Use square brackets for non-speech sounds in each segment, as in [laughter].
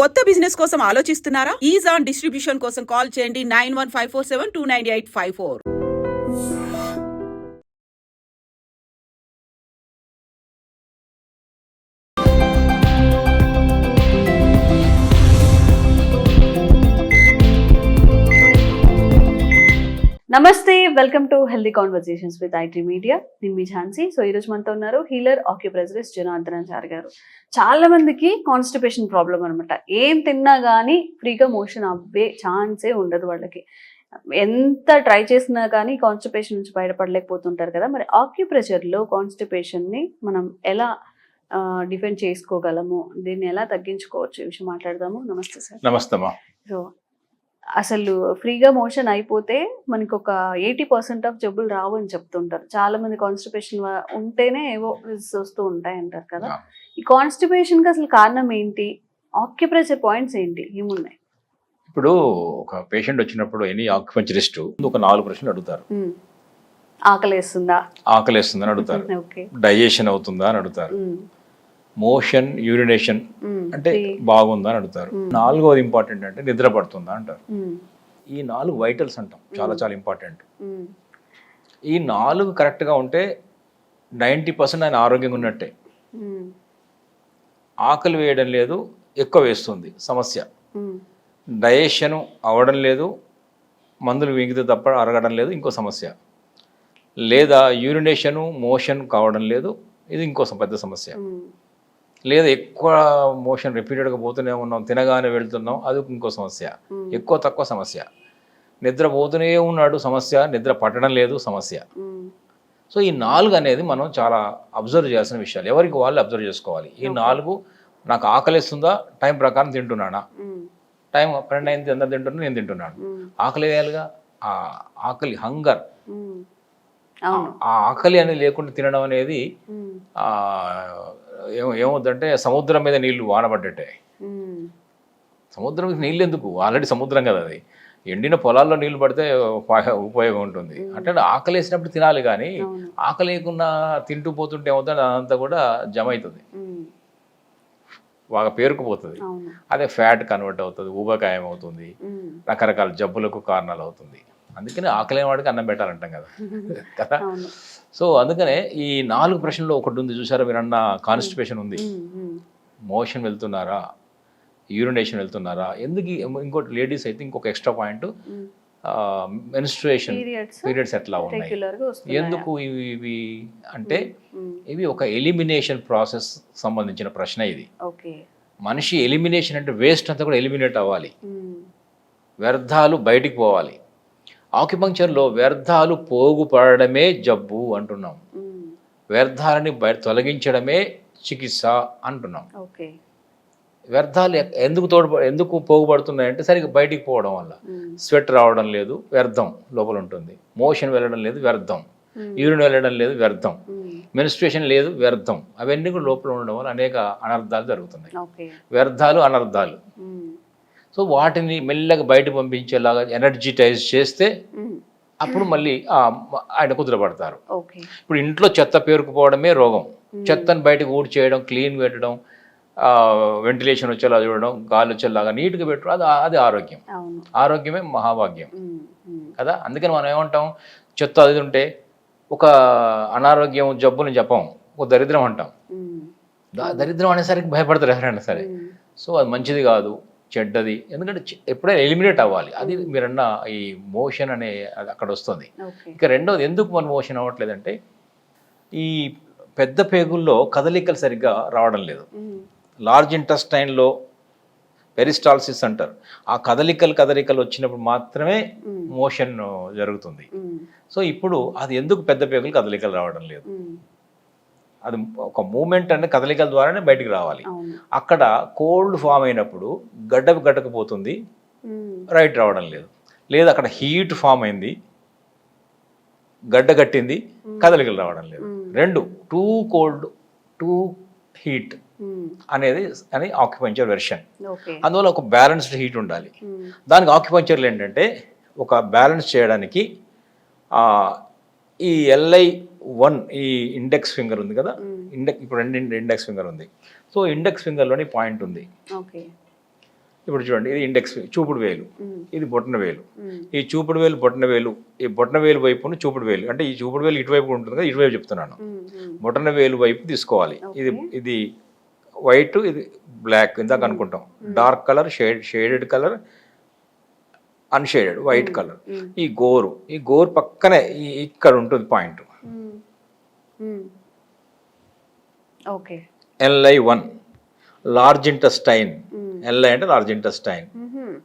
కొత్త బిజినెస్ కోసం ఆలోచిస్తున్నారా? ఈజ్ ఆన్ డిస్ట్రిబ్యూషన్ కోసం కాల్ చేయండి nine one five four seven two nine eight five four. నమస్తే welcome to healthy conversations with IT media నేను మీ ఝాన్సీ. సో ఈరోజు మనతో ఉన్నారు హీలర్ ఆక్యుప్రెజరిస్ట్ జనార్దనాచారి గారు. చాలా మందికి కాన్స్టిపేషన్ ప్రాబ్లం అనమాట ఏం తిన్నా కానీ ఫ్రీగా మోషన్ అవ్వే ఛాన్సే ఉండదు వాళ్ళకి. ఎంత ట్రై చేసినా కానీ కాన్స్టిపేషన్ నుంచి బయటపడలేకపోతుంటారు కదా. మరి ఆక్యుప్రెషర్లో కాన్స్టిపేషన్ని మనం ఎలా డిఫెండ్ చేసుకోగలము? దీన్ని ఎలా తగ్గించుకోవచ్చు? ఈ విషయం మాట్లాడదాము. నమస్తే సార్. నమస్తమ్మా సో అసలు ఫ్రీగా మోషన్ అయిపోతే మనకి ఒక ఎయిటీ పర్సెంట్ ఆఫ్ జబ్బులు రావు అని చెప్తుంటారు. చాలా మంది కాన్స్టిపేషన్ ఉంటేనే ఏవో వస్తూ ఉంటాయి అంటారు కదా ఈ కాన్స్టిపేషన్కి అసలు కారణం ఏంటి? ఆక్యుప్రెషర్ పాయింట్స్ ఏంటి? ఏమున్నాయి? ఇప్పుడు ఒక పేషెంట్ వచ్చినప్పుడు ఎనీ ఆక్యుపెంచరిస్ట్ ఒక నాలుగు ప్రశ్నలు అడుగుతారు. ఉమ్. ఆకలి వేస్తుందా ఆకలి వేస్తుందని అడుగుతారు. [laughs] ఓకే. డైజెషన్ అవుతుందా అని అడుగుతారు. Motion urination. అంటే బాగుందా అని అడుగుతారు. నాలుగోది ఇంపార్టెంట్ అంటే నిద్ర పడుతుందా అంటారు. ఈ నాలుగు వైటల్స్ అంటాం చాలా చాలా ఇంపార్టెంట్. ఈ నాలుగు కరెక్ట్గా ఉంటే నైంటీ పర్సెంట్ ఆయన ఆరోగ్యంగా ఉన్నట్టే. ఆకలి వేయడం లేదు ఎక్కువ వేస్తుంది సమస్య ఉమ్. డైజెషన్ అవ్వడం లేదు మందులు మింగితే తప్ప అరగడం లేదు ఇంకో సమస్య లేదా యూరినేషను మోషన్ కావడం లేదు ఇది ఇంకో పెద్ద సమస్య. లేదా ఎక్కువ మోషన్ రిపీటెడ్గా పోతూనే ఉన్నాం తినగానే వెళ్తున్నాం అది ఇంకో సమస్య. ఎక్కువ తక్కువ సమస్య. నిద్ర పోతూనే ఉన్నాడు సమస్య నిద్ర పట్టడం లేదు సమస్య. సో ఈ నాలుగు అనేది మనం చాలా అబ్జర్వ్ చేయాల్సిన విషయాలు. ఎవరికి వాళ్ళు అబ్జర్వ్ చేసుకోవాలి. ఈ నాలుగు నాకు ఆకలిస్తుందా? టైం ప్రకారం తింటున్నానా. టైం పన్నెండు అయింది అందరు తింటున్నా నేను తింటున్నాను. ఆకలి వేయాలిగా? ఆ ఆకలి హంగర్. ఆ ఆకలి అనేది లేకుండా తినడం అనేది ఉమ్. ఆ, ఏం ఏమవుద్దంటే సముద్రం మీద నీళ్ళు వానబడ్డట్టే. సముద్రం మీద నీళ్ళు ఎందుకు ఆల్రెడీ సముద్రం కదా అది. ఎండిన పొలాల్లో నీళ్ళు పడితే ఉప- ఉపయోగం ఉంటుంది. అంటే ఆకలి వేసినప్పుడు తినాలి కానీ ఆకలి లేకుండా తింటూ పోతుంటే ఏమవుతుంది? అదంతా కూడా జమ అవుతుంది. బాగా పేరుకుపోతుంది. అదే ఫ్యాట్ కన్వర్ట్ అవుతుంది ఊబకాయం అవుతుంది. రకరకాల జబ్బులకు కారణాలు అవుతుంది. అందుకని ఆకలి వాడికి అన్నం పెట్టాలంటాం కదా. [laughs] కదా? సో అందుకనే ఈ నాలుగు ప్రశ్నలో ఒకటి ఉంది. చూసారా మీరు అన్న కాన్స్టిపేషన్ ఉంది. మోషన్ వెళ్తున్నారా? యూరినేషన్ వెళ్తున్నారా? ఎందుకు ఇంకోటి లేడీస్ అయితే ఇంకొక ఎక్స్ట్రా పాయింట్. మెన్స్ట్రుయేషన్ పీరియడ్స్ ఎట్లా ఉన్నాయి? ఎందుకు ఇవి ఇవి అంటే. ఇవి ఒక ఎలిమినేషన్ ప్రాసెస్ సంబంధించిన ప్రశ్న ఇది. మనిషి ఎలిమినేషన్ అంటే వేస్ట్ అంతా కూడా ఎలిమినేట్ అవ్వాలి. వ్యర్థాలు బయటికి పోవాలి. ఆక్యుపంక్చర్లో వ్యర్థాలు పోగుపడమే జబ్బు అంటున్నాం. వ్యర్థాలని బయట తొలగించడమే చికిత్స అంటున్నాం. వ్యర్థాలు ఎందుకు తోడు ఎందుకు పోగుపడుతున్నాయంటే సరిగ్గా బయటికి పోవడం వల్ల. స్వెట్ రావడం లేదు వ్యర్థం లోపల ఉంటుంది మోషన్ వెళ్ళడం లేదు వ్యర్థం. యూరిన్ వెళ్ళడం లేదు వ్యర్థం. మెనిస్ట్రేషన్ లేదు వ్యర్థం. అవన్నీ కూడా లోపల ఉండడం వల్ల అనేక అనర్థాలు జరుగుతున్నాయి. వ్యర్థాలు అనర్థాలు. సో వాటిని మెల్లగా బయట పంపించేలాగా ఎనర్జిటైజ్ చేస్తే. అప్పుడు మళ్ళీ ఆయన కుదురపడతారు. ఇప్పుడు ఇంట్లో చెత్త పేరుకుపోవడమే రోగం. చెత్తను బయటకు ఊడి చేయడం క్లీన్ పెట్టడం వెంటిలేషన్ వచ్చేలా చూడడం గాలి వచ్చేలాగా నీట్గా పెట్టడం అది అది ఆరోగ్యం. ఆరోగ్యమే మహాభాగ్యం. కదా? అందుకని మనం ఏమంటాం? చెత్త అది ఉంటే ఒక అనారోగ్యం జబ్బుని చెప్పం ఒక దరిద్రం అంటాం. దరిద్రం అనేసరికి భయపడతారు ఎవరైనా సరే. సో అది మంచిది కాదు. చెడ్డది. ఎందుకంటే ఎప్పుడైనా ఎలిమినేట్ అవ్వాలి. అది మీరన్న ఈ మోషన్ అనే అక్కడ వస్తుంది. ఇక రెండోది ఎందుకు మన మోషన్ అవ్వట్లేదంటే ఈ పెద్ద పేగుల్లో కదలికలు సరిగ్గా రావడం లేదు. లార్జ్ ఇంటెస్టైన్లో పెరిస్టాల్సిస్ అంటారు. ఆ కదలికలు కదలికలు వచ్చినప్పుడు మాత్రమే. మోషన్ జరుగుతుంది. సో ఇప్పుడు అది ఎందుకు పెద్ద పేగులు కదలికలు రావడం లేదు. అది ఒక మూమెంట్ అంటే కదలికల ద్వారానే బయటికి రావాలి. అక్కడ కోల్డ్ ఫామ్ అయినప్పుడు గడ్డ గడ్డకపోతుంది. రైట్ రావడం లేదు. లేదా అక్కడ హీట్ ఫామ్ అయింది. గడ్డ కట్టింది. కదలికలు రావడం లేదు. రెండు టూ కోల్డ్ టూ హీట్. అనేది అని ఆక్యుపంచర్ వెర్షన్. అందువల్ల ఒక బ్యాలెన్స్డ్ హీట్ ఉండాలి. దానికి ఆక్యుపంచర్లు ఏంటంటే ఒక బ్యాలెన్స్ చేయడానికి ఈ ఎల్ఐ వన్ ఈ ఇండెక్స్ ఫింగర్ ఉంది కదా. ఇండెక్స్ ఇప్పుడు రెండు ఇండెక్స్ ఫింగర్ ఉంది. సో ఇండెక్స్ ఫింగర్లోని పాయింట్ ఉంది. ఇప్పుడు చూడండి ఇది ఇండెక్స్ చూపుడు వేలు. ఇది బొట్టన వేలు. ఈ చూపుడు వేలు బొట్టన వేలు ఈ బొట్టన వేలు వైపును చూపుడు వేలు. అంటే ఈ చూపుడు వేలు ఇటువైపు ఉంటుంది కదా ఇటువైపు చెప్తున్నాను. బొటన వేలు వైపు తీసుకోవాలి. ఇది. ఇది వైట్ ఇది బ్లాక్ ఇందాక అనుకుంటాం. Dark colour shade shaded colour unshaded white colour. ఈ గోరు ఈ గోరు పక్కనే ఈ ఇక్కడ ఉంటుంది point. Okay LI one large intestine LI అంటే large intestine.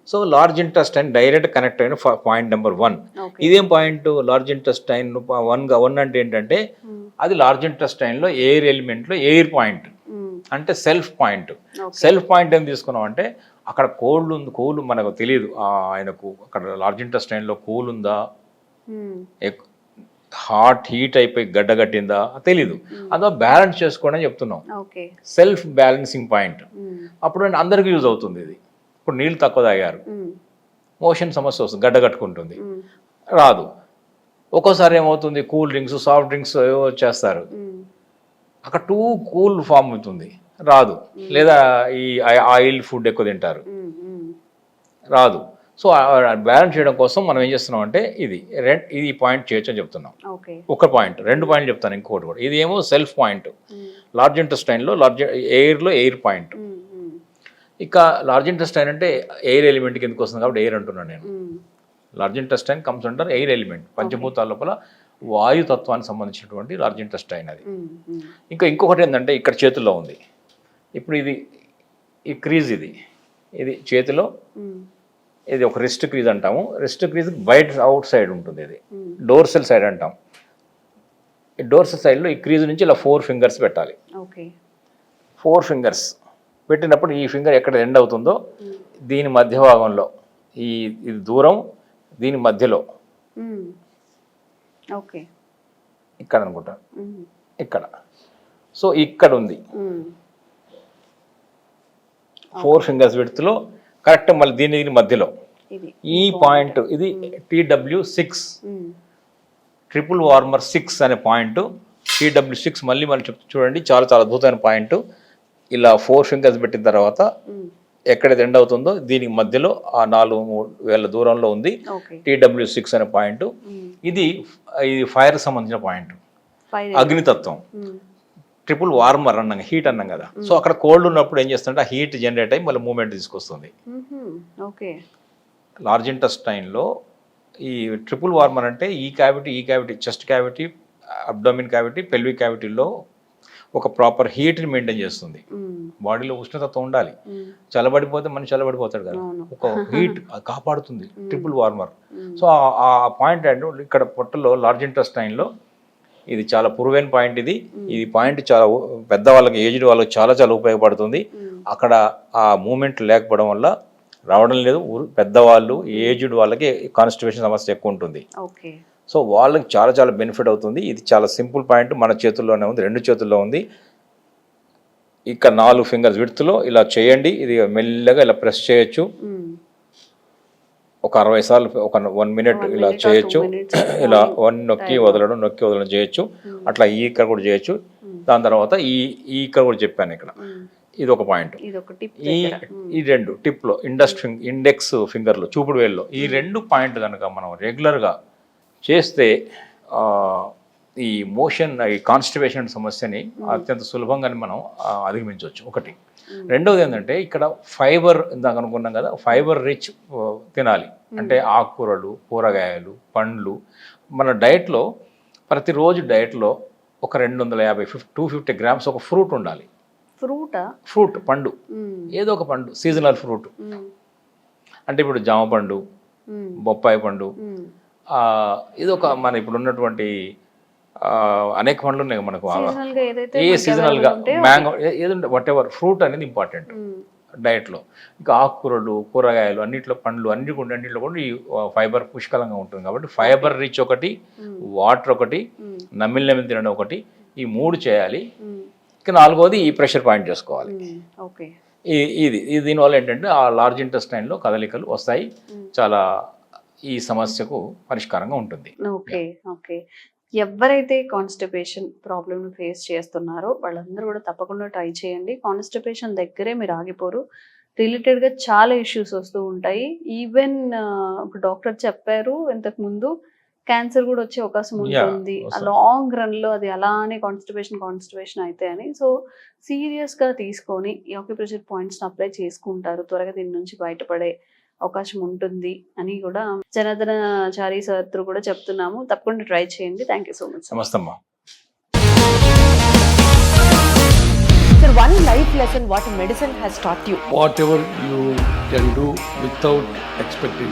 So large intestine direct connect అయిన పాయింట్ నెంబర్ వన్ ఇదేం point large intestine one one అంటే ఏంటంటే ఉమ్, అది లార్జ్ ఇంటెస్టైన్లో ఎయిర్ ఎలిమెంట్లో ఎయిర్ పాయింట్ అంటే సెల్ఫ్ పాయింట్ సెల్ఫ్ పాయింట్ ఏం తీసుకున్నాం అంటే అక్కడ కోల్డ్ ఉంది కూల్ మనకు తెలియదు. ఆయనకు అక్కడ లార్జ్ ఇంటెస్టైన్లో కూల్ ఉందా? ఉమ్, హాట్ హీట్ అయిపోయి గడ్డ కట్టిందా? తెలీదు. అదో బ్యాలెన్స్ చేసుకోండి అని చెప్తున్నాం. Self balancing point. అప్పుడు అందరికీ యూజ్ అవుతుంది ఇది. ఇప్పుడు నీళ్ళు తక్కువ తాగారు. మోషన్ సమస్య వస్తుంది గడ్డ కట్టుకుంటుంది. రాదు. ఒక్కోసారి ఏమవుతుంది? కూల్ డ్రింక్స్ సాఫ్ట్ డ్రింక్స్ ఏవో చేస్తారు. అక్కడ టూ కూల్ ఫామ్ అవుతుంది. రాదు. లేదా ఈ ఆయిల్ ఫుడ్ ఎక్కువ తింటారు. రాదు. సో బ్యాలెన్స్ చేయడం కోసం మనం ఏం చేస్తున్నాం అంటే ఇది రెడ్ ఇది పాయింట్ చేయొచ్చు అని చెప్తున్నాం. ఒక పాయింట్ రెండు పాయింట్ చెప్తాను ఇంకోటి కూడా. ఇది ఏమో సెల్ఫ్ పాయింట్ లార్జ్ ఇంటెస్టైన్లో లార్జ్ ఎయిర్లో ఎయిర్ పాయింట్ ఇక లార్జ్ ఇంటెస్టైన్ అంటే ఎయిర్ ఎలిమెంట్ కిందకి వస్తుంది కాబట్టి ఎయిర్ అంటున్నాను నేను. Large intestine comes under air element పంచభూతాల లోపల వాయుతత్వానికి సంబంధించినటువంటి లార్జ్ ఇంటెస్టైన్ అది. ఇంకా ఇంకొకటి ఏంటంటే ఇక్కడ చేతుల్లో ఉంది. ఇప్పుడు ఇది ఈ క్రీజ్ ఇది. ఇది చేతిలో ఇది ఒక రిస్ట్ క్రీజ్ అంటాము. రిస్ట్ క్రీజ్ బయట అవుట్ సైడ్ ఉంటుంది ఇది. డోర్సెల్ సైడ్ అంటాం. ఈ డోర్సెల్ సైడ్లో ఈ క్రీజ్ నుంచి ఇలా ఫోర్ ఫింగర్స్ పెట్టాలి. ఓకే. ఫోర్ ఫింగర్స్ పెట్టినప్పుడు ఈ ఫింగర్ ఎక్కడ ఎండ్ అవుతుందో దీని మధ్య భాగంలో ఈ ఇది దూరం దీని మధ్యలో. ఓకే. ఇక్కడ అనుకుంటా. ఉమ్, ఇక్కడ. సో ఇక్కడ ఉంది. ఫోర్ ఫింగర్స్ విడుతులో కరెక్ట్ మళ్ళీ దీని దీని మధ్యలో ఈ పాయింట్ ఇది TW six triple warmer six అనే పాయింట్. టీడబ్ల్యూ సిక్స్ మళ్ళీ మనం చూడండి చాలా చాలా అద్భుతమైన పాయింట్. ఇలా ఫోర్ ఫింగర్స్ పెట్టిన తర్వాత ఎక్కడైతే ఎండ్ అవుతుందో దీనికి మధ్యలో ఆ నాలుగు మూడు వేల దూరంలో ఉంది టీడబ్ల్యూ సిక్స్ అనే పాయింట్. ఇది ఇది ఫైర్ సంబంధించిన పాయింట్. అగ్నితత్వం. ట్రిపుల్ వార్మర్ అన్నాం హీట్ అన్నాం కదా. సో అక్కడ కోల్డ్ ఉన్నప్పుడు ఏం చేస్తుంటే ఆ హీట్ జనరేట్ అయ్యి మళ్ళీ మూమెంట్ తీసుకొస్తుంది. లార్జ్ ఇంటెస్టైన్లో ఈ ట్రిపుల్ వార్మర్ అంటే ఈ క్యావిటీ ఈ cavity chest cavity abdomen cavity pelvic క్యావిటీలో ఒక ప్రాపర్ హీట్ని మెయింటైన్ చేస్తుంది. బాడీలో ఉష్ణతత్వం ఉండాలి. చల్లబడిపోతే మనిషి చల్లబడిపోతాడు కదా. ఒక హీట్ కాపాడుతుంది ట్రిపుల్ వార్మర్ సో ఆ- ఆ పాయింట్ అంటే ఇక్కడ పొట్టలో లార్జ్ ఇంటెస్టైన్లో ఇది చాలా పురువైన పాయింట్ ఇది. ఇది పాయింట్ చాలా పెద్ద వాళ్ళకి ఏజ్డ్ వాళ్ళకి చాలా చాలా ఉపయోగపడుతుంది. అక్కడ ఆ మూమెంట్ లేకపోవడం వల్ల రావడం లేదు. పెద్దవాళ్ళు ఏజ్డ్ వాళ్ళకి కాన్స్టిపేషన్ సమస్య ఎక్కువ ఉంటుంది. సో వాళ్ళకి చాలా చాలా బెనిఫిట్ అవుతుంది. ఇది చాలా సింపుల్ పాయింట్. మన చేతుల్లోనే ఉంది రెండు చేతుల్లో ఉంది. ఇక్కడ నాలుగు ఫింగర్స్ విడుతులో ఇలా చేయండి. ఇది మెల్లగా ఇలా ప్రెస్ చేయొచ్చు. ఒక అరవై సార్లు ఒక వన్ మినిట్ ఇలా చేయొచ్చు. ఇలా వన్ నొక్కి. వదలడం నొక్కి వదలడం చేయొచ్చు. అట్లా ఈ ఇక్కడ కూడా చేయొచ్చు. దాని తర్వాత ఈ ఈ ఇక్కడ కూడా చెప్పాను ఇక్కడ. ఇది ఒక పాయింట్ ఒక టిప్ ఈ ఈ రెండు టిప్లో ఇండస్ట్ ఇండెక్స్ ఫింగర్లో చూపుడు వేల్లో ఈ రెండు పాయింట్ కనుక మనం రెగ్యులర్గా చేస్తే ఈ మోషన్ ఈ కాన్స్టిపేషన్ సమస్యని అత్యంత సులభంగానే మనం అధిగమించవచ్చు. ఒకటి. రెండవది ఏంటంటే ఇక్కడ ఫైబర్ ఇందాక అనుకున్నాం కదా ఫైబర్ రిచ్ తినాలి. అంటే ఆకుకూరలు కూరగాయలు పండ్లు. మన డైట్లో ప్రతిరోజు డైట్లో ఒక రెండు వందల యాభై ఫిఫ్ టూ ఫిఫ్టీ గ్రామ్స్ ఒక ఫ్రూట్ ఉండాలి. ఫ్రూటా? ఫ్రూట్ పండు. ఏదో ఒక పండు సీజనల్ ఫ్రూట్. అంటే ఇప్పుడు జామ పండు బొప్పాయి పండు ఇది ఒక మన ఇప్పుడు ఉన్నటువంటి అనేక పండ్లు ఉన్నాయి మనకు. ఏ మనకి సీజనల్గా available ఉంటే మ్యాంగో ఏదంటే వాట్ ఎవర్ ఫ్రూట్ అనేది ఇంపార్టెంట్ డైట్లో. ఇంకా ఆకుకూరలు కూరగాయలు అన్నిట్లో పండ్లు అన్ని కూడా అన్నిట్లో కూడా ఈ ఫైబర్ పుష్కలంగా ఉంటుంది కాబట్టి ఫైబర్ రిచ్ ఒకటి వాటర్ ఒకటి ఉమ్, నమిలి నమిలి తినడం ఒకటి ఈ మూడు చేయాలి. ఇక నాలుగోది ఈ ప్రెషర్ పాయింట్ చేసుకోవాలి. ఇది దీనివల్ల ఏంటంటే ఆ లార్జ్ ఇంటెస్టైన్లో కదలికలు వస్తాయి. చాలా ఈ సమస్యకు పరిష్కారంగా ఉంటుంది. ఓకే ఓకే ఎవరైతే కాన్స్టిపేషన్ ప్రాబ్లమ్ ఫేస్ చేస్తున్నారో వాళ్ళందరూ కూడా తప్పకుండా ట్రై చేయండి. కాన్స్టిపేషన్ దగ్గరే మీరు ఆగిపోరు. రిలేటెడ్గా చాలా ఇష్యూస్ వస్తూ ఉంటాయి. ఈవెన్ ఒక డాక్టర్ చెప్పారు ఇంతకు ముందు క్యాన్సర్ కూడా వచ్చే అవకాశం ఉంటుంది. లాంగ్ రన్లో అది అలానే కాన్స్టిపేషన్ కాన్స్టిపేషన్ అయితే అని. సో సీరియస్గా తీసుకొని ఈ ఆక్యుప్రెషర్ పాయింట్స్ అప్లై చేసుకుంటారు. త్వరగా దీని నుంచి బయటపడే అవకాశం ఉంటుంది అని కూడా జనార్దన చారి సార్ కూడా చెప్తున్నాము తప్పకుండా ట్రై చేయండి థ్యాంక్ యూ సో మచ్ నమస్తే అమ్మా Sir, one life lesson what medicine has taught you. whatever you can do without expecting.